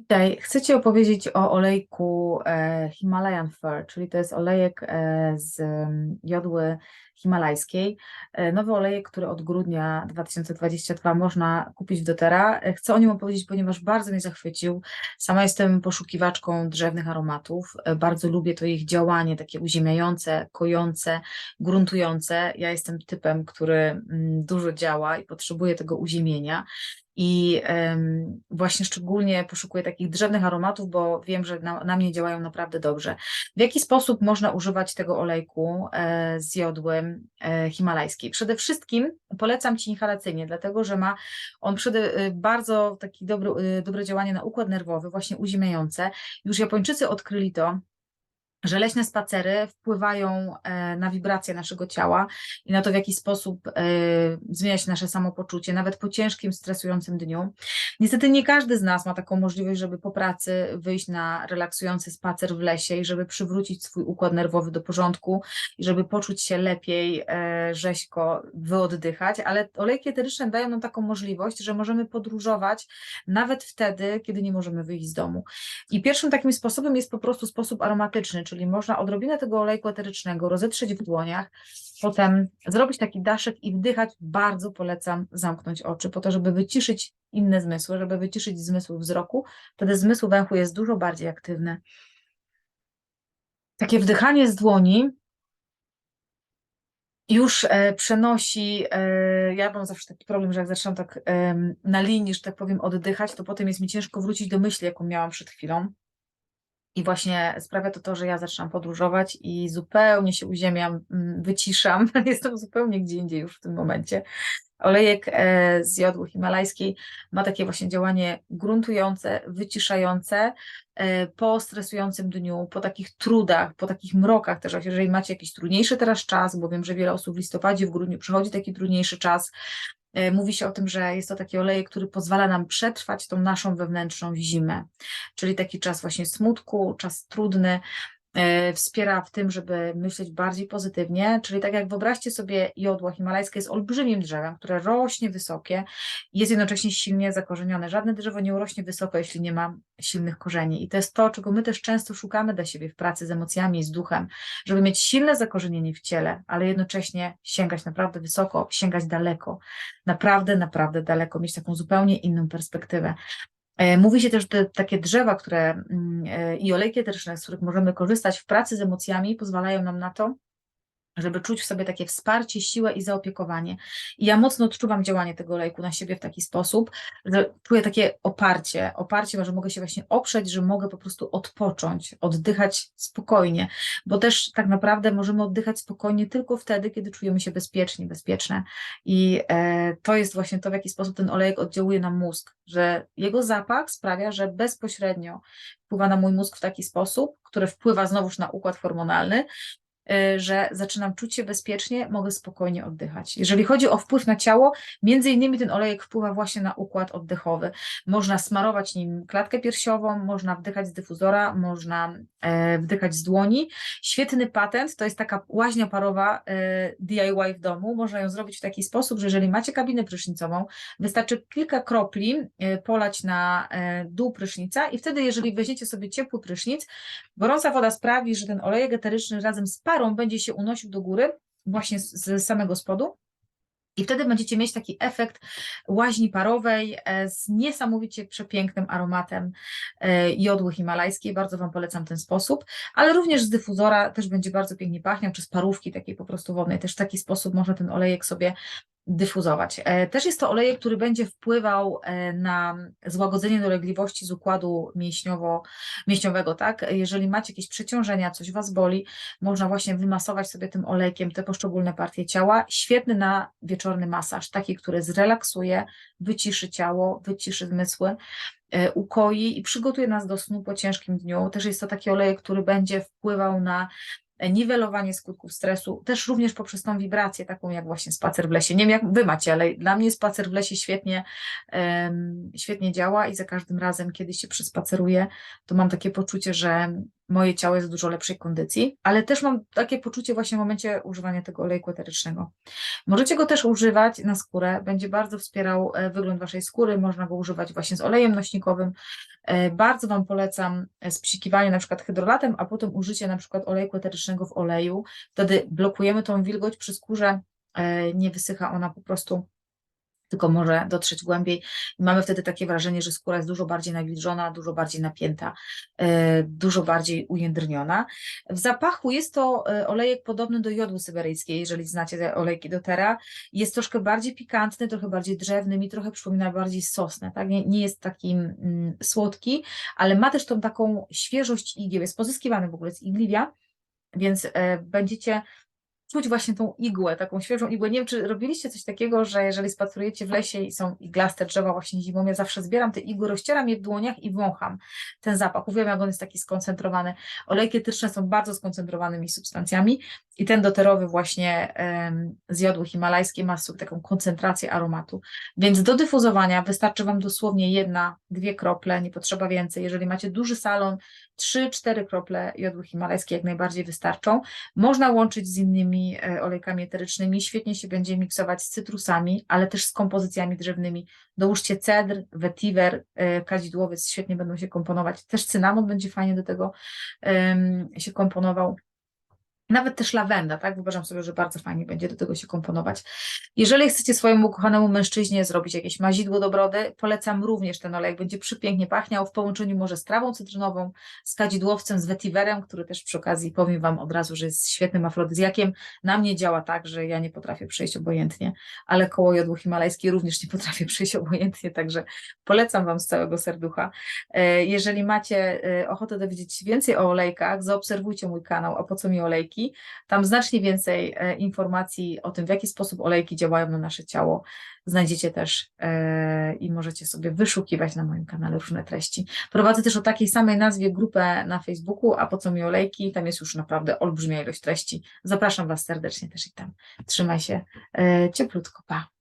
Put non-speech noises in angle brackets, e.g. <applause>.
Witaj. Chcę Ci opowiedzieć o olejku e, Himalayan Fir, czyli to jest olejek e, z mm, jodły himalajskiej. E, nowy olejek, który od grudnia 2022 można kupić w doTERRA. Chcę o nim opowiedzieć, ponieważ bardzo mnie zachwycił. Sama jestem poszukiwaczką drzewnych aromatów. Bardzo lubię to ich działanie, takie uziemiające, kojące, gruntujące. Ja jestem typem, który mm, dużo działa i potrzebuje tego uziemienia. I właśnie szczególnie poszukuję takich drzewnych aromatów, bo wiem, że na, na mnie działają naprawdę dobrze. W jaki sposób można używać tego olejku e, z jodły e, himalajskiej? Przede wszystkim polecam Ci inhalacyjnie, dlatego że ma on przede, e, bardzo taki dobry, e, dobre działanie na układ nerwowy, właśnie uziemiające. Już Japończycy odkryli to, że leśne spacery wpływają e, na wibracje naszego ciała i na to, w jaki sposób e, zmienia się nasze samopoczucie, nawet po ciężkim, stresującym dniu. Niestety nie każdy z nas ma taką możliwość, żeby po pracy wyjść na relaksujący spacer w lesie i żeby przywrócić swój układ nerwowy do porządku i żeby poczuć się lepiej, e, rzeźko, wyoddychać, ale olejki eteryczne dają nam taką możliwość, że możemy podróżować nawet wtedy, kiedy nie możemy wyjść z domu. I pierwszym takim sposobem jest po prostu sposób aromatyczny, czyli można odrobinę tego olejku eterycznego rozetrzeć w dłoniach, potem zrobić taki daszek i wdychać. Bardzo polecam zamknąć oczy, po to, żeby wyciszyć inne zmysły, żeby wyciszyć zmysł wzroku. Wtedy zmysł węchu jest dużo bardziej aktywny. Takie wdychanie z dłoni już e, przenosi, e, ja mam zawsze taki problem, że jak zaczynam tak na linii, że tak powiem, oddychać, to potem jest mi ciężko wrócić do myśli, jaką miałam przed chwilą. I właśnie sprawia to to, że ja zaczynam podróżować i zupełnie się uziemiam, mm, wyciszam, <laughs> jestem zupełnie gdzie indziej już w tym momencie. Olejek e, z jodły himalajskiej ma takie właśnie działanie gruntujące, wyciszające e, po stresującym dniu, po takich trudach, po takich mrokach też, jeżeli macie jakiś trudniejszy teraz czas, bo wiem, że wiele osób w listopadzie, w grudniu przychodzi taki trudniejszy czas, Mówi się o tym, że jest to taki olejek, który pozwala nam przetrwać tą naszą wewnętrzną zimę, czyli taki czas właśnie smutku, czas trudny, e, wspiera w tym, żeby myśleć bardziej pozytywnie, czyli tak jak wyobraźcie sobie jodła himalajskie jest olbrzymim drzewem, które rośnie wysokie, jest jednocześnie silnie zakorzenione. Żadne drzewo nie urośnie wysoko, jeśli nie ma silnych korzeni i to jest to, czego my też często szukamy dla siebie w pracy z emocjami z duchem, żeby mieć silne zakorzenienie w ciele, ale jednocześnie sięgać naprawdę wysoko, sięgać daleko, naprawdę, naprawdę daleko, mieć taką zupełnie inną perspektywę. E, Mówi się też, że te takie drzewa, które mm, e, i olejki eteryczne, z których możemy korzystać w pracy z emocjami, pozwalają nam na to, żeby czuć w sobie takie wsparcie, siłę i zaopiekowanie. I ja mocno odczuwam działanie tego olejku na siebie w taki sposób, że czuję takie oparcie, oparcie, że mogę się właśnie oprzeć, że mogę po prostu odpocząć, oddychać spokojnie, bo też tak naprawdę możemy oddychać spokojnie tylko wtedy, kiedy czujemy się bezpiecznie, bezpieczne. I e, to jest właśnie to, w jaki sposób ten olejek oddziałuje na mózg, że jego zapach sprawia, że bezpośrednio wpływa na mój mózg w taki sposób, który wpływa znowuż na układ hormonalny, że zaczynam czuć się bezpiecznie, mogę spokojnie oddychać. Jeżeli chodzi o wpływ na ciało, między innymi ten olejek wpływa właśnie na układ oddechowy. Można smarować nim klatkę piersiową, można wdychać z dyfuzora, można e, wdychać z dłoni. Świetny patent to jest taka łaźnia parowa e, DIY w domu. Można ją zrobić w taki sposób, że jeżeli macie kabinę prysznicową, wystarczy kilka kropli e, polać na dół prysznica i wtedy, jeżeli weźmiecie sobie ciepły prysznic, gorąca woda sprawi, że ten olejek eteryczny razem z parą będzie się unosił do góry, właśnie z, z samego spodu. I wtedy będziecie mieć taki efekt łaźni parowej e, z niesamowicie przepięknym aromatem e, jodły himalajskiej. Bardzo Wam polecam ten sposób, ale również z dyfuzora też będzie bardzo pięknie pachniał, czy z parówki takiej po prostu wodnej. Też w taki sposób można ten olejek sobie dyfuzować. E, Też jest to olejek, który będzie wpływał e, na złagodzenie dolegliwości z układu mięśniowo, mięśniowego, tak? Jeżeli macie jakieś przeciążenia, coś Was boli, można właśnie wymasować sobie tym olejkiem te poszczególne partie ciała. Świetny na wieczorny masaż, taki, który zrelaksuje, wyciszy ciało, wyciszy zmysły, e, ukoi i przygotuje nas do snu po ciężkim dniu. Też jest to taki olejek, który będzie wpływał na niwelowanie skutków stresu, też również poprzez tą wibrację, taką jak właśnie spacer w lesie. Nie wiem, jak wy macie, ale dla mnie spacer w lesie świetnie, świetnie działa i za każdym razem, kiedy się przespaceruję, to mam takie poczucie, że moje ciało jest w dużo lepszej kondycji, ale też mam takie poczucie właśnie w momencie używania tego olejku eterycznego. Możecie go też używać na skórę, będzie bardzo wspierał e, wygląd waszej skóry, można go używać właśnie z olejem nośnikowym. E, Bardzo Wam polecam e, spsikiwanie na przykład hydrolatem, a potem użycie na przykład olejku eterycznego w oleju. Wtedy blokujemy tą wilgoć przy skórze, nie wysycha ona po prostu tylko może dotrzeć głębiej. Mamy wtedy takie wrażenie, że skóra jest dużo bardziej nawilżona, dużo bardziej napięta, e, dużo bardziej ujędrniona. W zapachu jest to e, olejek podobny do jodły syberyjskiej, jeżeli znacie te olejki dotera. Jest troszkę bardziej pikantny, trochę bardziej drzewny, mi trochę przypomina bardziej sosnę, tak? nie, nie jest taki mm, słodki, ale ma też tą taką świeżość igieł, jest pozyskiwany w ogóle z igliwia, więc e, będziecie czuć właśnie tą igłę, taką świeżą igłę. Nie wiem, czy robiliście coś takiego, że jeżeli spacerujecie w lesie i są iglaste drzewa właśnie zimą, ja zawsze zbieram te igły, rozcieram je w dłoniach i wącham ten zapach. Uwielbiam, jak on jest taki skoncentrowany. Olejki etyczne są bardzo skoncentrowanymi substancjami i ten doterowy właśnie z jodły himalajskiej ma taką koncentrację aromatu. Więc do dyfuzowania wystarczy Wam dosłownie jedna, dwie krople, nie potrzeba więcej. Jeżeli macie duży salon, trzy, cztery krople jodły himalajskiej jak najbardziej wystarczą. Można łączyć z innymi e, olejkami eterycznymi, świetnie się będzie miksować z cytrusami, ale też z kompozycjami drzewnymi. Dołóżcie cedr, vetiver, e, kadzidłowiec, świetnie będą się komponować. Też cynamon będzie fajnie do tego się komponował. Nawet też lawenda, tak? Wyobrażam sobie, że bardzo fajnie będzie do tego się komponować. Jeżeli chcecie swojemu ukochanemu mężczyźnie zrobić jakieś mazidło do brody, polecam również ten olej, będzie przypięknie pachniał w połączeniu może z trawą cytrynową, z kadzidłowcem, z vetiverem, który też przy okazji powiem Wam od razu, że jest świetnym afrodyzjakiem. Na mnie działa tak, że ja nie potrafię przejść obojętnie, ale koło jodły himalajskiej również nie potrafię <laughs> przejść obojętnie, także polecam Wam z całego serducha. E, Jeżeli macie e, ochotę dowiedzieć się więcej o olejkach, zaobserwujcie mój kanał, a po co mi olejki? Tam znacznie więcej e, informacji o tym, w jaki sposób olejki działają na nasze ciało, znajdziecie też e, i możecie sobie wyszukiwać na moim kanale różne treści. Prowadzę też o takiej samej nazwie grupę na Facebooku, a po co mi olejki? Tam jest już naprawdę olbrzymia ilość treści. Zapraszam Was serdecznie też i tam. Trzymaj się e, cieplutko, pa!